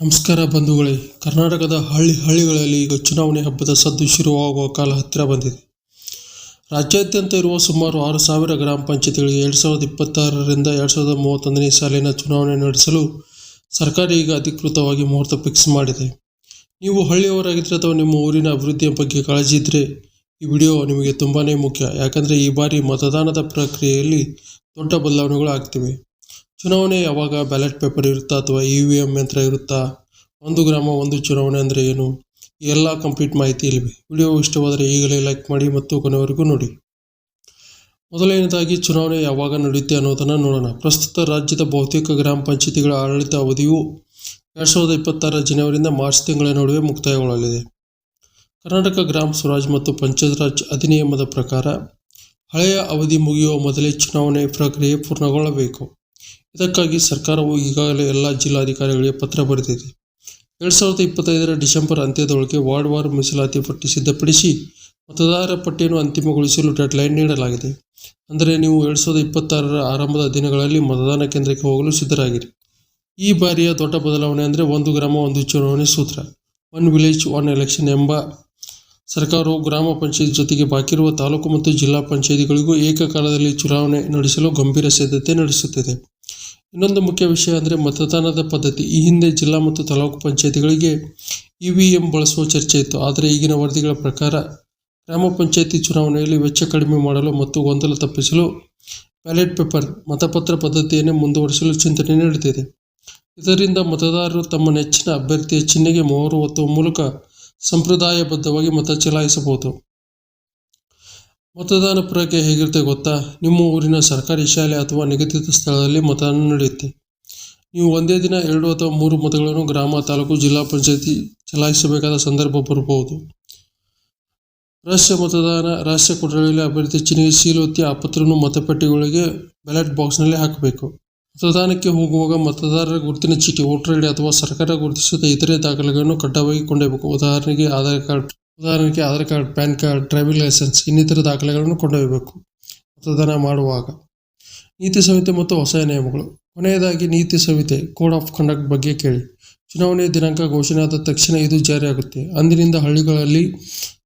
ನಮಸ್ಕಾರ ಬಂಧುಗಳೇ. ಕರ್ನಾಟಕದ ಹಳ್ಳಿ ಹಳ್ಳಿಗಳಲ್ಲಿ ಈಗ ಚುನಾವಣೆ ಹಬ್ಬದ ಸದ್ದು ಶುರುವಾಗುವ ಕಾಲ ಹತ್ತಿರ ಬಂದಿದೆ. ರಾಜ್ಯಾದ್ಯಂತ ಇರುವ ಸುಮಾರು ಆರು ಸಾವಿರ ಗ್ರಾಮ ಪಂಚಾಯತ್ಗಳಿಗೆ ಎರಡು ಸಾವಿರದ ಇಪ್ಪತ್ತಾರರಿಂದ ಎರಡು ಸಾವಿರದ ಮೂವತ್ತೊಂದನೇ ಸಾಲಿನ ಚುನಾವಣೆ ನಡೆಸಲು ಸರ್ಕಾರ ಈಗ ಅಧಿಕೃತವಾಗಿ ಮುಹೂರ್ತ ಫಿಕ್ಸ್ ಮಾಡಿದೆ. ನೀವು ಹಳ್ಳಿಯವರಾಗಿದ್ದರೆ ಅಥವಾ ನಿಮ್ಮ ಊರಿನ ಅಭಿವೃದ್ಧಿಯ ಬಗ್ಗೆ ಕಾಳಜಿ ಇದ್ದರೆ ಈ ವಿಡಿಯೋ ನಿಮಗೆ ತುಂಬಾ ಮುಖ್ಯ. ಯಾಕಂದರೆ ಈ ಬಾರಿ ಮತದಾನದ ಪ್ರಕ್ರಿಯೆಯಲ್ಲಿ ದೊಡ್ಡ ಬದಲಾವಣೆಗಳು ಆಗ್ತಿವೆ ಚುನಾವಣೆ ಯಾವಾಗ ಬ್ಯಾಲೆಟ್ ಪೇಪರ್ ಇರುತ್ತಾ ಅಥವಾ ಇ ವಿ ಎಂ ಯಂತ್ರ ಇರುತ್ತಾ? ಒಂದು ಗ್ರಾಮ, ಒಂದು ಚುನಾವಣೆ ಅಂದರೆ ಏನು? ಎಲ್ಲ ಕಂಪ್ಲೀಟ್ ಮಾಹಿತಿ ಇಲ್ಲಿವೆ. ವಿಡಿಯೋ ಇಷ್ಟವಾದರೆ ಈಗಲೇ ಲೈಕ್ ಮಾಡಿ ಮತ್ತು ಕೊನೆವರೆಗೂ ನೋಡಿ. ಮೊದಲನೇದಾಗಿ ಚುನಾವಣೆ ಯಾವಾಗ ನಡೆಯುತ್ತೆ ಅನ್ನೋದನ್ನು ನೋಡೋಣ. ಪ್ರಸ್ತುತ ರಾಜ್ಯದ ಬಹುತೇಕ ಗ್ರಾಮ ಪಂಚಾಯಿತಿಗಳ ಆಡಳಿತ ಅವಧಿಯು ಎರಡು ಸಾವಿರದ ಇಪ್ಪತ್ತಾರ ಜನವರಿಯಿಂದ ಮಾರ್ಚ್ ತಿಂಗಳ ನಡುವೆ ಮುಕ್ತಾಯಗೊಳ್ಳಲಿದೆ. ಕರ್ನಾಟಕ ಗ್ರಾಮ ಸ್ವರಾಜ್ ಮತ್ತು ಪಂಚಾಯತ್ ರಾಜ್ ಅಧಿನಿಯಮದ ಪ್ರಕಾರ, ಹಳೆಯ ಅವಧಿ ಮುಗಿಯುವ ಮೊದಲೇ ಚುನಾವಣೆ ಪ್ರಕ್ರಿಯೆ ಪೂರ್ಣಗೊಳ್ಳಬೇಕು. ಇದಕ್ಕಾಗಿ ಸರ್ಕಾರವು ಈಗಾಗಲೇ ಎಲ್ಲ ಜಿಲ್ಲಾಧಿಕಾರಿಗಳಿಗೆ ಪತ್ರ ಬರೆದಿದೆ. ಎರಡು ಸಾವಿರದ ಇಪ್ಪತ್ತೈದರ ಡಿಸೆಂಬರ್ ಅಂತ್ಯದೊಳಗೆ ವಾರ್ಡ್ ವಾರ್ ಮೀಸಲಾತಿ ಪಟ್ಟಿ ಸಿದ್ಧಪಡಿಸಿ ಮತದಾರರ ಪಟ್ಟಿಯನ್ನು ಅಂತಿಮಗೊಳಿಸಲು ಡೆಡ್ಲೈನ್ ನೀಡಲಾಗಿದೆ. ಅಂದರೆ ನೀವು ಎರಡು ಸಾವಿರದ ಇಪ್ಪತ್ತಾರರ ಆರಂಭದ ದಿನಗಳಲ್ಲಿ ಮತದಾನ ಕೇಂದ್ರಕ್ಕೆ ಹೋಗಲು ಸಿದ್ಧರಾಗಿರಿ. ಈ ಬಾರಿಯ ದೊಡ್ಡ ಬದಲಾವಣೆ ಅಂದರೆ ಒಂದು ಗ್ರಾಮ, ಒಂದು ಚುನಾವಣೆ ಸೂತ್ರ. ಒನ್ ವಿಲೇಜ್, ಒನ್ ಎಲೆಕ್ಷನ್ ಎಂಬ ಸರ್ಕಾರವು ಗ್ರಾಮ ಪಂಚಾಯತ್ ಜೊತೆಗೆ ಬಾಕಿರುವ ತಾಲೂಕು ಮತ್ತು ಜಿಲ್ಲಾ ಪಂಚಾಯತಿಗಳಿಗೂ ಏಕಕಾಲದಲ್ಲಿ ಚುನಾವಣೆ ನಡೆಸಲು ಗಂಭೀರ ಸಿದ್ಧತೆ ನಡೆಸುತ್ತಿದೆ. ಇನ್ನೊಂದು ಮುಖ್ಯ ವಿಷಯ ಅಂದರೆ ಮತದಾನದ ಪದ್ಧತಿ. ಈ ಹಿಂದೆ ಜಿಲ್ಲಾ ಮತ್ತು ತಾಲೂಕು ಪಂಚಾಯತಿಗಳಿಗೆ ಇ ವಿ ಎಂ ಬಳಸುವ ಚರ್ಚೆ ಇತ್ತು. ಆದರೆ ಈಗಿನ ವರದಿಗಳ ಪ್ರಕಾರ ಗ್ರಾಮ ಪಂಚಾಯತಿ ಚುನಾವಣೆಯಲ್ಲಿ ವೆಚ್ಚ ಕಡಿಮೆ ಮಾಡಲು ಮತ್ತು ಗೊಂದಲ ತಪ್ಪಿಸಲು ಬ್ಯಾಲೆಟ್ ಪೇಪರ್, ಮತಪತ್ರ ಪದ್ಧತಿಯನ್ನೇ ಮುಂದುವರಿಸಲು ಚಿಂತನೆ ನಡೆದಿದೆ. ಇದರಿಂದ ಮತದಾರರು ತಮ್ಮ ನೆಚ್ಚಿನ ಅಭ್ಯರ್ಥಿಯ ಚಿಹ್ನೆಗೆ ಮೊಹರು ಒತ್ತುವ ಮೂಲಕ ಸಂಪ್ರದಾಯಬದ್ಧವಾಗಿ ಮತ ಚಲಾಯಿಸಬಹುದು. ಮತದಾನ ಪ್ರಕ್ರಿಯೆ ಹೇಗಿರುತ್ತೆ ಗೊತ್ತಾ? ನಿಮ್ಮ ಊರಿನ ಸರ್ಕಾರಿ ಶಾಲೆ ಅಥವಾ ನಿಗದಿತ ಸ್ಥಳದಲ್ಲಿ ಮತದಾನ ನಡೆಯುತ್ತೆ. ನೀವು ಒಂದೇ ದಿನ ಎರಡು ಅಥವಾ ಮೂರು ಮತಗಳನ್ನು ಗ್ರಾಮ, ತಾಲೂಕು, ಜಿಲ್ಲಾ ಪಂಚಾಯತಿ ಚಲಾಯಿಸಬೇಕಾದ ಸಂದರ್ಭ ಬರಬಹುದು. ರಹಸ್ಯ ಮತದಾನ ರಹಸ್ಯ ಕೊಠಡಿಯಲ್ಲಿ ಅಭ್ಯರ್ಥಿ ಚಿಹ್ನೆಗೆ ಸೀಲು ಒತ್ತಿ ಆ ಪತ್ರವನ್ನು ಮತಪಟ್ಟಿಗಳಿಗೆ ಬ್ಯಾಲೆಟ್ ಬಾಕ್ಸ್ನಲ್ಲಿ ಹಾಕಬೇಕು. ಮತದಾನಕ್ಕೆ ಹೋಗುವಾಗ ಮತದಾರರ ಗುರುತಿನ ಚೀಟಿ, ವೋಟರ್ ಐಡಿ ಅಥವಾ ಸರ್ಕಾರ ಗುರುತಿಸಿದ ಇತರೆ ದಾಖಲೆಗಳನ್ನು ಕಡ್ಡಾಯವಾಗಿ ಕೊಂಡೇಬೇಕು ಉದಾಹರಣೆಗೆ ಆಧಾರ್ ಕಾರ್ಡ್ ಉದಾಹರಣೆಗೆ Aadhaar card, PAN card, driving licence ಇನ್ನಿತರ ದಾಖಲೆಗಳನ್ನು ಕೊಂಡೊಯ್ಯಬೇಕು. ಮತದಾನ ಮಾಡುವಾಗ ನೀತಿ ಸಂಹಿತೆ ಮತ್ತು ಹೊಸ ನಿಯಮಗಳು. ಕೊನೆಯದಾಗಿ ನೀತಿ ಸಂಹಿತೆ, ಕೋಡ್ ಆಫ್ ಕಂಡಕ್ಟ್ ಬಗ್ಗೆ ಕೇಳಿ. ಚುನಾವಣೆ ದಿನಾಂಕ ಘೋಷಣೆಯಾದ ತಕ್ಷಣ ಇದು ಜಾರಿಯಾಗುತ್ತೆ. ಅಂದಿನಿಂದ ಹಳ್ಳಿಗಳಲ್ಲಿ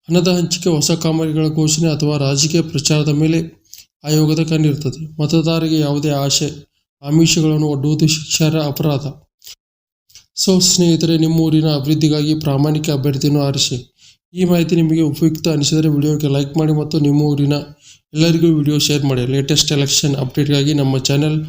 ಹಣದ ಹಂಚಿಕೆ, ಹೊಸ ಕಾಮಗಾರಿಗಳ ಘೋಷಣೆ ಅಥವಾ ರಾಜಕೀಯ ಪ್ರಚಾರದ ಮೇಲೆ ಆಯೋಗದ ಕಣ್ಣಿರುತ್ತದೆ ಮತದಾರರಿಗೆ ಯಾವುದೇ ಆಶೆ, ಆಮಿಷಗಳನ್ನು ಒಡ್ಡುವುದು ಶಿಕ್ಷಾರ ಅಪರಾಧ. ಸೊ ಸ್ನೇಹಿತರೆ ನಿಮ್ಮೂರಿನ ಅಭಿವೃದ್ಧಿಗಾಗಿ ಪ್ರಾಮಾಣಿಕ ಅಭ್ಯರ್ಥಿಯನ್ನು ಆರಿಸಿ. ಈ ಮಾಹಿತಿ ನಿಮಗೆ ಉಪಯುಕ್ತ ಅನಿಸಿದರೆ ವಿಡಿಯೋಗೆ ಲೈಕ್ ಮಾಡಿ ಮತ್ತು ನಿಮ್ಮ ಊರಿನ ಎಲ್ಲರಿಗೂ ವಿಡಿಯೋ ಶೇರ್ ಮಾಡಿ. ಲೇಟೆಸ್ಟ್ ಎಲೆಕ್ಷನ್ ಅಪ್ಡೇಟ್ಗಾಗಿ ನಮ್ಮ ಚಾನೆಲ್